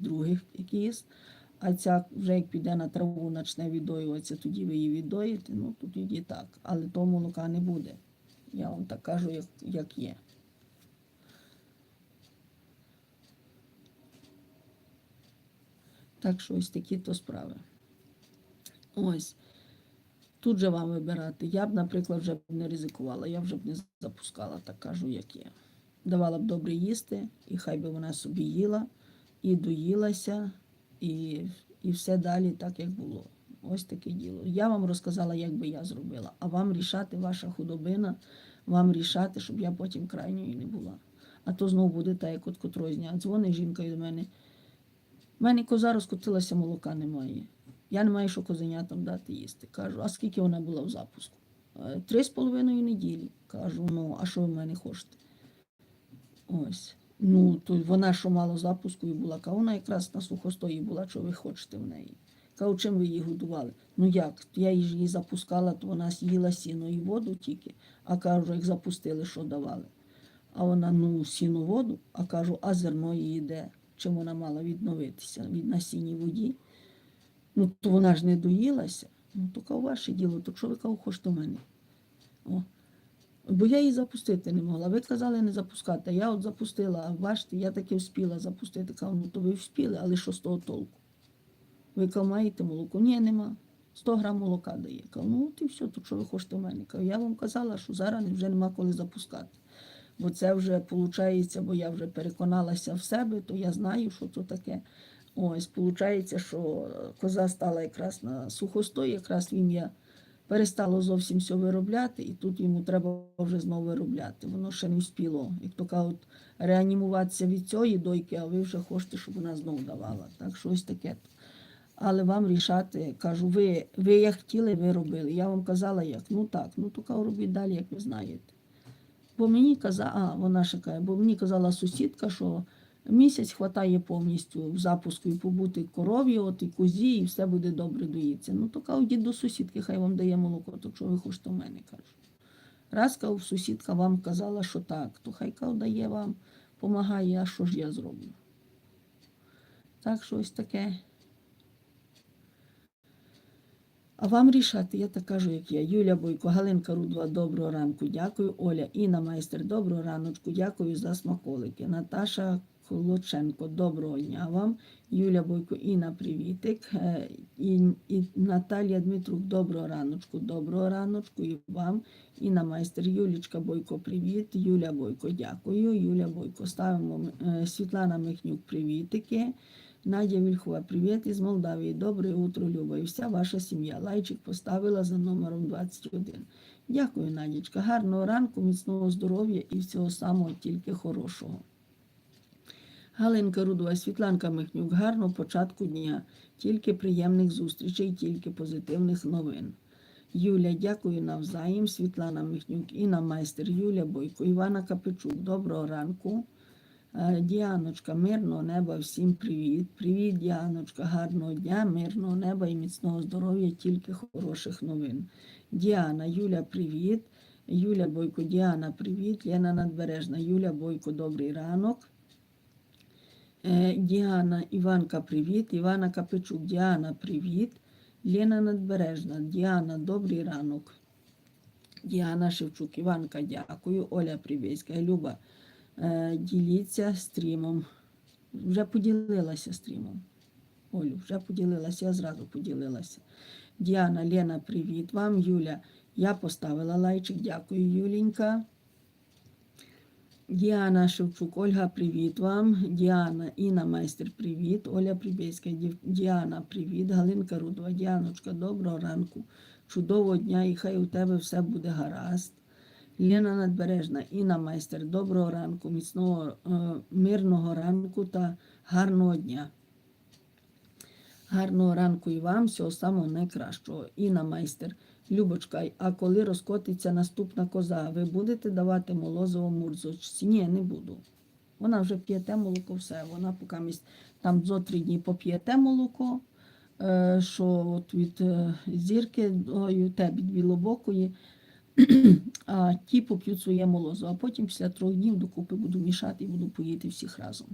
других кіз. А ця вже як піде на траву, почне віддоюватися, тоді ви її віддоїте, ну то тоді так. Але того молока не буде. Я вам так кажу, як, як є. Так що ось такі то справи. Ось. Тут же вам вибирати. Я б, наприклад, вже б не ризикувала, я вже б не запускала, так кажу, як є. Давала б добре їсти, і хай би вона собі їла, і доїлася, і, і все далі так, як було. Ось таке діло. Я вам розказала, як би я зробила, а вам рішати ваша худобина, вам рішати, щоб я потім крайньою не була. А то знову буде так, як от котрого дня. Дзвонить жінка до мене. У мене коза розкотилася, молока немає. Я не маю що козенятам дати їсти. Кажу, а скільки вона була в запуску? «Е, Три з половиною неділі. Кажу, ну, а що ви в мене хочете? Ось. Ну, то вона що мало запуску і була, Кажу, вона якраз на сухостої була, що ви хочете в неї. Кажу, чим ви її годували? Ну як? Я ж її запускала, то вона їла сіно і воду тільки, а кажу, як запустили, що давали. А вона, ну, сіно воду, а кажу, а зерно її де? Чим вона мала відновитися від насінні воді? Ну, то вона ж не доїлася. Ну, то кажу, ваше діло, то кажу, хочете в мене? О. Бо я її запустити не могла. Ви казали не запускати. Я от запустила, бачите, я таки вспіла запустити. Кажу, ну то ви вспіли, але що з того толку? Ви кажу, маєте молоко? Ні, нема. 100 грам молока дає. Кажу, ну от і все, то що ви хочете в мене? Кажу, я вам казала, що зараз вже нема коли запускати. Бо це вже виходить, бо я вже переконалася в себе, то я знаю, що це таке. Ось, виходить, що коза стала якраз на сухостой, якраз він я перестало зовсім все виробляти, і тут йому треба вже знову виробляти. Воно ще не вспіло. Як то кажуть, реанімуватися від цієї дойки, а ви вже хочете, щоб вона знову давала. Так що ось таке. Але вам рішати, кажу, ви, ви як хотіли, ви робили. Я вам казала, як. Ну так, ну то робіть далі, як ви знаєте. Бо мені казала, а вона ще каже, бо мені казала сусідка, що місяць хватає повністю в запуску і побути корові, от і козі, і все буде добре доїться. Ну то кажу, йдіть до сусідки, хай вам дає молоко, то що ви хочете в мене кажу. Раз кажу, сусідка вам казала, що так, то хай кажу, дає вам, помагає, а що ж я зроблю. Так, що ось таке. А вам рішати, я так кажу, як я. Юля Бойко, Галинка Рудва, доброго ранку, дякую. Оля Інна Майстер, доброго раночку, дякую за смаколики. Наташа Колоченко, доброго дня вам. Юля Бойко, Інна, привітик. Е, І, і Наталія Дмитрук, доброго раночку, доброго раночку і вам. Інна Майстер, Юлічка Бойко, привіт. Юля Бойко, дякую. Юля Бойко, ставимо е, Світлана Михнюк, привітики. Надя Вільхова, привіт із Молдавії. Добре утро, Люба. І вся ваша сім'я. Лайчик поставила за номером 21. Дякую, Надічка. Гарного ранку, міцного здоров'я і всього самого тільки хорошого. Галинка Рудова, Світланка Михнюк, гарного початку дня, тільки приємних зустрічей, тільки позитивних новин. Юля, дякую навзаєм. Світлана Михнюк, Інна Майстер, Юля Бойко, Івана Капичук. Доброго ранку. Е, Діаночка, мирного неба, всім привіт. Привіт, Діаночка, гарного дня, мирного неба і міцного здоров'я, тільки хороших новин. Діана, Юля, привіт. Юля Бойко, Діана, привіт. Лена Надбережна, Юля Бойко, добрий ранок. Е, Діана, Іванка, привіт. Івана Капичук, Діана, привіт. Лена Надбережна, Діана, добрий ранок. Діана Шевчук, Іванка, дякую. Оля Привєська, Люба. Е, діліться стрімом. Вже поділилася стрімом. Олю, вже поділилася, я зразу поділилася. Діана, Лена, привіт вам. Юля, я поставила лайчик. Дякую, Юлінька. Діана Шевчук, Ольга, привіт вам. Діана, Інна Майстер, привіт. Оля Прибєська, Діана, привіт. Галинка Рудова, Діаночка, доброго ранку. Чудового дня і хай у тебе все буде гаразд. Лена Надбережна, Інна Майстер, доброго ранку, міцного, е, мирного ранку та гарного дня. Гарного ранку і вам, всього самого найкращого. Інна Майстер, Любочка, а коли розкотиться наступна коза, ви будете давати молозиво мурзочці? Ні, не буду. Вона вже п'єте молоко, все. Вона поки там зо три дні поп'єте молоко, е, що от від е, зірки ой, те, від білобокої, а ті поп'ють своє молозо, а потім після трьох днів докупи буду мішати і буду поїти всіх разом.